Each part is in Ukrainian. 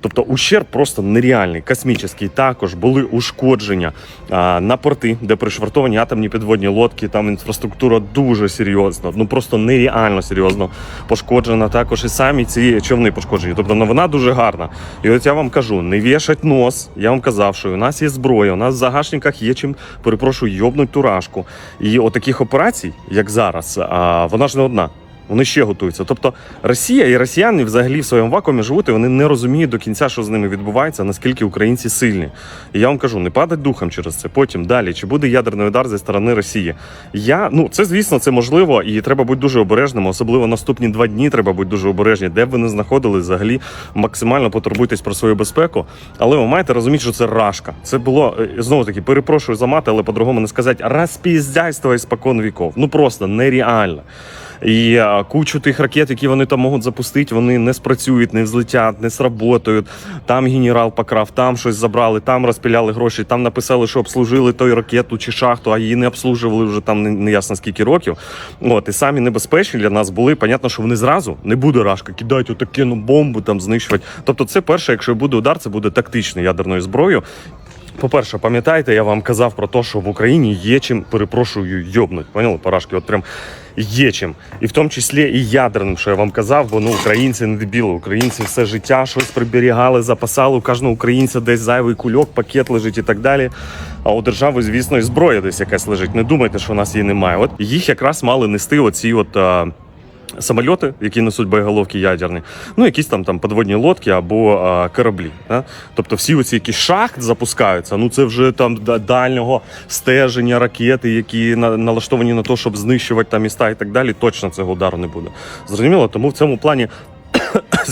Тобто ущерб просто нереальний, космічний. Також були ушкодження а, на порти, де пришвартовані атомні підводні лодки. Там інфраструктура дуже серйозно, ну просто нереально серйозно пошкоджена. Також і самі ці човни пошкоджені. Тобто новина дуже гарна. І от я вам кажу, не вішать нос. Я вам казав, що у нас є зброя, у нас в загашниках є чим, перепрошую, йобнуть турашку. І от операцій, як зараз, а, вона ж не одна. Вони ще готуються. Тобто Росія і росіяни взагалі в своєму вакуумі живуть, і вони не розуміють до кінця, що з ними відбувається, наскільки українці сильні. І я вам кажу, не падать духом через це. Потім далі, чи буде ядерний удар зі сторони Росії? Я ну це звісно, це можливо, і треба бути дуже обережним. Особливо наступні два дні треба бути дуже обережні, де б ви не знаходились, взагалі максимально потурбуйтесь про свою безпеку. Але ви маєте розуміти, що це рашка. Це було е, знову таки, перепрошую за мати, але по-другому не сказати розпіздяйство іспокон віков. Ну просто нереально. І кучу тих ракет, які вони там можуть запустити, вони не спрацюють, не взлетять, не сработають. Там генерал покрав, там щось забрали, там розпіляли гроші, там написали, що обслужили той ракету чи шахту, а її не обслужували вже там не, ясно скільки років. От і самі небезпечні для нас були. Понятно, що вони зразу не буде рашка, кидають отакену бомбу, там знищувати. Тобто, це перше, якщо буде удар, це буде тактичною ядерною зброєю. По-перше, пам'ятаєте, я вам казав про те, що в Україні є чим, перепрошую, йобнуть. Поняли, парашки? От прям є чим. І в тому числі і ядерним, що я вам казав, бо ну українці не дебіли. Українці все життя щось приберігали, запасали. У кожного українця десь зайвий кульок, пакет лежить і так далі. А у держави, звісно, і зброя десь якась лежить. Не думайте, що у нас її немає. От їх якраз мали нести оці от. Самольоти, які несуть боєголовки ядерні, ну якісь там там подводні лодки або а, кораблі. Да? Тобто всі оці якісь шахт запускаються. Ну це вже там да- дальнього стеження ракети, які на, налаштовані на те, щоб знищувати там міста і так далі. Точно цього удару не буде. Зрозуміло, тому в цьому плані.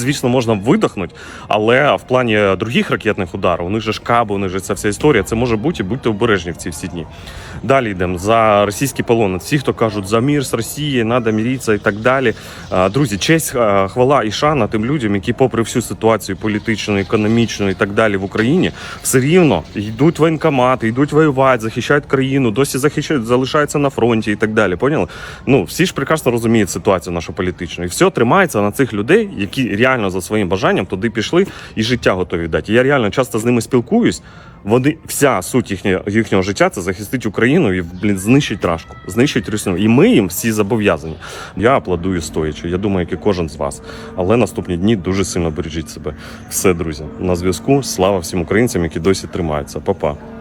Звісно, можна видихнути, але в плані других ракетних ударів, у них же ж каби, у них же ця вся історія. Це може бути, будьте обережні в ці всі дні. Далі йдемо за російський полон. Всі, хто кажуть за мір з Росією, треба міритися і так далі. Друзі, честь, хвала і шана тим людям, які, попри всю ситуацію політичну, економічну і так далі в Україні, все рівно йдуть воєнкомати, йдуть воювати, захищають країну, досі захищають, залишаються на фронті і так далі. Поняли? Ну всі ж прекрасно розуміють ситуацію нашу політичну, і все тримається на цих людей, які реально за своїм бажанням туди пішли і життя готові дати. Я реально часто з ними спілкуюсь. Вони вся суть їхнього, їхнього життя це захистить Україну і блін, знищить рашку, знищить Росію. І ми їм всі зобов'язані. Я аплодую стоячи. Я думаю, як і кожен з вас. Але наступні дні дуже сильно бережіть себе. Все, друзі, на зв'язку. Слава всім українцям, які досі тримаються. Па-па.